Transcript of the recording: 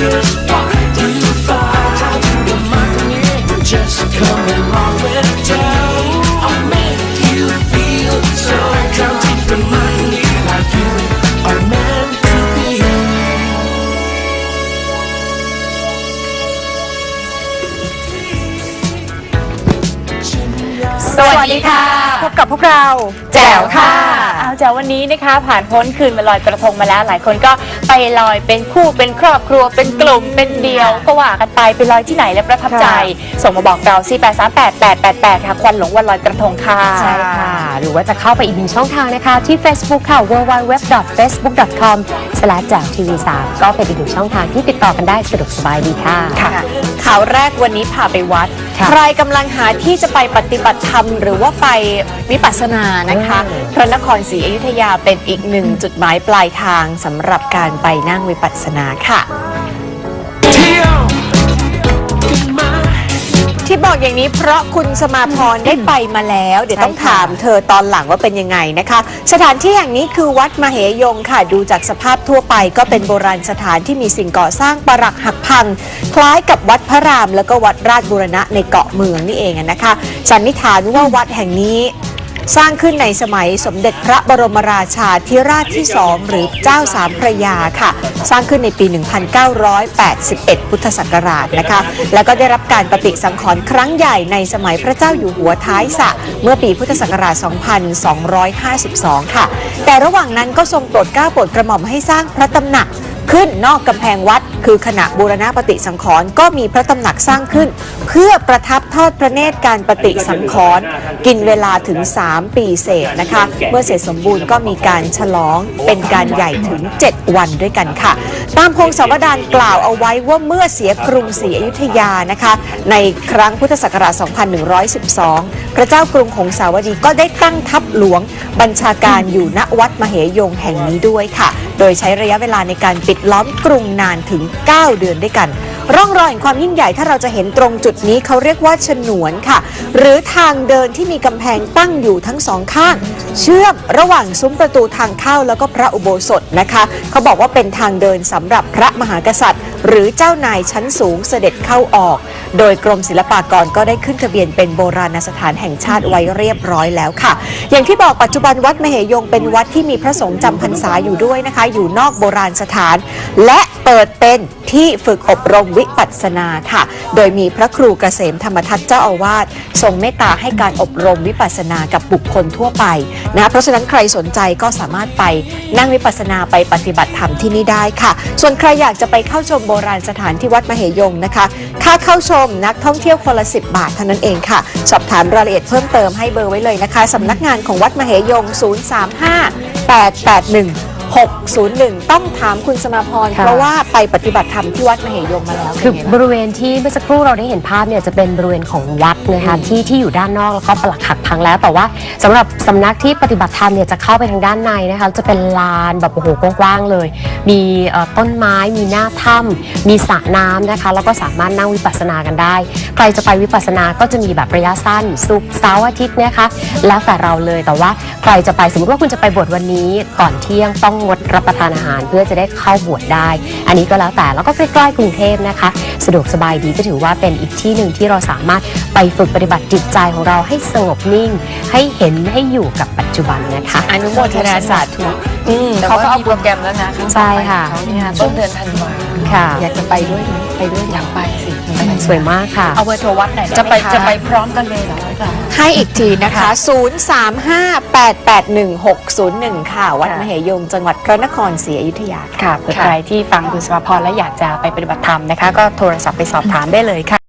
สวัสดีค่ะ บกับพวกเราแจ๋วค่ะเอาจากวันนี้นะคะ ผ่านพ้นคืนมาลอยกระทงมาแล้ว หลายคนก็ไปลอยเป็นคู่เป็นครอบครัวเป็นกลุ่มเป็นเดียว ก็ว่ากันไปไปลอยที่ไหนและประทับใจ ส่งมาบอกเรา4 8 3 8 8 8 8ค่ะควันหลงวันลอยกระทงค่ะใช่ค่ะ หรือว่าจะเข้าไปอีกหนึ่งช่องทางนะคะ ที่ Facebook ค่ะ www.facebook.com s l a s h ทีวี3ก็เป็นอีกหนึ่งช่องทางที่ติดต่อกันได้สะดวกสบายดีค่ะค่ะข่าวแรกวันนี้พาไปวัดค่ะ ใครกำลังหาที่จะไปปฏิบัติธรรม หรือว่าไปวิปัสสนานะคะอืมพระนครศรีอยุธยาเป็นอีกหนึ่งจุดหมายปลายทางสำหรับการไปนั่งวิปัสสนาค่ะ ที่บอกอย่างนี้เพราะคุณสมาพรได้ไปมาแล้ว เดี๋ยวต้องใช่ค่ะถามเธอตอนหลังว่าเป็นยังไงนะคะ สถานที่แห่งนี้คือวัดมเหยงค่ะ ดูจากสภาพทั่วไปก็เป็นโบราณสถานที่มีสิ่งก่อสร้างปรักหักพัง คล้ายกับวัดพระราม แล้วก็วัดราชบูรณะในเกาะเมืองนี่เองอะนะคะสันนิษฐานว่าวัดแห่งนี้ สร้างขึ้นในสมัยสมเด็จพระบรมราชาธิราชที่สองหรือเจ้าสามพระยาค่ะ สร้างขึ้นในปี 1981 พุทธศักราชนะคะ แล้วก็ได้รับการปฏิสังขรณ์ครั้งใหญ่ในสมัยพระเจ้าอยู่หัวท้ายสระเมื่อปีพุทธศักราช 2252 ค่ะ แต่ระหว่างนั้นก็ทรงโปรดเกล้าโปรดกระหม่อมให้สร้างพระตำหนัก ขึ้นนอกกำแพงวัด คือขณะบูรณะปฏิสังขรณ์ก็มีพระตำหนักสร้างขึ้น เพื่อประทับทอดพระเนตรการปฏิสังขรณ์กินเวลาถึง 3 ปีเศษนะคะ เมื่อเสร็จสมบูรณ์ก็มีการฉลองเป็นการใหญ่ถึง 7 วันด้วยกันค่ะ ตามพงศาวดารกล่าวเอาไว้ว่าเมื่อเสียกรุงศรีอยุธยานะคะ ในครั้งพุทธศักราช 2112 พระเจ้ากรุงหงสาวดีก็ได้ตั้งทัพหลวงบัญชาการอยู่ณวัดมเหยงแห่งนี้ด้วยค่ะ โดยใช้ระยะเวลาในการปิดล้อมกรุงนานถึง 9 เดือนด้วยกัน ร่องรอยแห่งความยิ่งใหญ่ถ้าเราจะเห็นตรงจุดนี้เขาเรียกว่าฉนวนค่ะ หรือทางเดินที่มีกำแพงตั้งอยู่ทั้งสองข้าง เชื่อมระหว่างซุ้มประตูทางเข้าแล้วก็พระอุโบสถนะคะ เขาบอกว่าเป็นทางเดินสำหรับพระมหากษัตริย์ หรือเจ้านายชั้นสูงเสด็จเข้าออก โดยกรมศิลปากรก็ได้ขึ้นทะเบียนเป็นโบราณสถานแห่งชาติไว้เรียบร้อยแล้วค่ะ อย่างที่บอกปัจจุบันวัดมเหยงเป็นวัดที่มีพระสงฆ์จำพรรษาอยู่ด้วยนะคะ อยู่นอกโบราณสถาน และเปิดเป็นที่ฝึกอบรมวิปัสสนาค่ะ โดยมีพระครูเกษมธรรมทัตเจ้าอาวาสทรงเมตตาให้การอบรมวิปัสสนากับบุคคลทั่วไปนะเพราะฉะนั้นใครสนใจก็สามารถไปนั่งวิปัสสนาไปปฏิบัติธรรมที่นี่ได้ค่ะ ส่วนใครอยากจะไปเข้าชมโบราณสถานที่วัดมเหยงนะคะ ค่าเข้าชมนักท่องเที่ยวคนละ 10 บาทเท่านั้นเองค่ะ สอบถามรายละเอียดเพิ่มเติมให้เบอร์ไว้เลยนะคะสำนักงานของวัดมเหยง 035 881 601 ต้องถามคุณสมาพรค่ะเพราะว่าไปปฏิบัติธรรมที่วัดมเหยงมาแล้วคือเป็นไงบบ้างริเวณที่เมื่อสักครู่เราได้เห็นภาพเนี่ยจะเป็นบริเวณของวัดนะคะที่ที่อยู่ด้านนอกแล้วก็ปลักหักพังแล้ว แต่ว่าสำหรับสำนักที่ปฏิบัติธรรมเนี่ยจะเข้าไปทางด้านในนะคะจะเป็นลานแบบโอ้โหกว้างๆเลยมีต้นไม้มีหน้าถ้ำมีสระน้ำนะคะ แล้วก็สามารถนั่งวิปัสสนากันได้ ใครจะไปวิปัสสนาก็จะมีแบบระยะสั้นศุกเสาร์อาทิตย์นะคะแล้วแต่เราเลยแต่ว่าใครจะไปสมมติว่าคุณจะไปบวชวันนี้ก่อนเที่ยงต้องงดรับประทานอาหาร เพื่อจะได้เข้าบวชได้ อันนี้ก็แล้วแต่แล้วก็ใกล้ๆกรุงเทพนะคะ สะดวกสบายดีก็ถือว่าเป็นอีกที่หนึ่งที่เราสามารถไปฝึกปฏิบัติจิตใจของเราให้สงบนิ่ง ให้เห็นให้อยู่กับปัจจุบันนะคะ อนุโมทนาสาธุ อืมแต่เขาว่าก็เอามีโปรแกรมแล้วนะครั้งต่อใช่ไปค่ะเขาเนี่ยต้นเดือนธันวาค่ะ อยากจะไปด้วยไหมไปด้วยอยากไปสิสวยมากค่ะ เอาเบอร์โทรวัดไหนจะไปจะไปพร้อมกันเลยเหรออาจารย์ให้อีกทีนะคะ 035-881-601 ค่ะ วัดมเหยง จังหวัดพระนครศรีอยุธยาค่ะ ค่ะเผื่อใครที่ฟังคุณสมาพรและอยากจะไปปฏิบัติธรรมนะคะ ก็โทรศัพท์ไปสอบถามได้เลยค่ะ